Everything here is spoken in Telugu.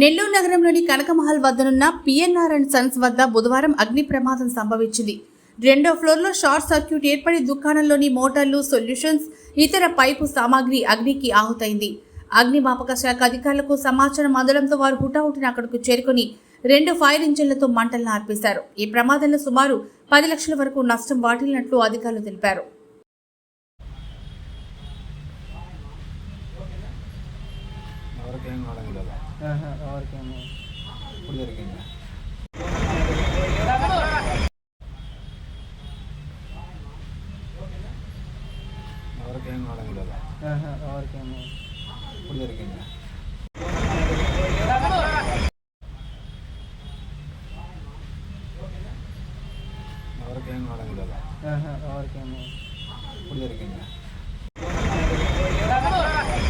నెల్లూరు నగరంలోని కనకమహల్ వద్దనున్న పిఎన్ఆర్ అండ్ సన్స్ వద్ద బుధవారం అగ్ని ప్రమాదం సంభవించింది. రెండో ఫ్లోర్లో షార్ట్ సర్క్యూట్ ఏర్పడి దుకాణంలోని మోటార్లు సొల్యూషన్స్ ఇతర పైపు సామాగ్రి అగ్నికి ఆహుతైంది. అగ్నిమాపక శాఖ అధికారులకు సమాచారం అందడంతో వారు హుటాహుటిన అక్కడకు చేరుకుని రెండు ఫైర్ ఇంజిన్లతో మంటలను ఆర్పేశారు. ఈ ప్రమాదంలో సుమారు పది లక్షల వరకు నష్టం వాటిల్లినట్లు అధికారులు తెలిపారు. ఎవరికేం కావడం இருக்கேங்க இப்படி இருக்கீங்க அவருக்கேங்க வழங்கல அவருக்கேங்க இப்படி இருக்கீங்க அவருக்கேங்க வழங்கல அவருக்கேங்க இப்படி இருக்கீங்க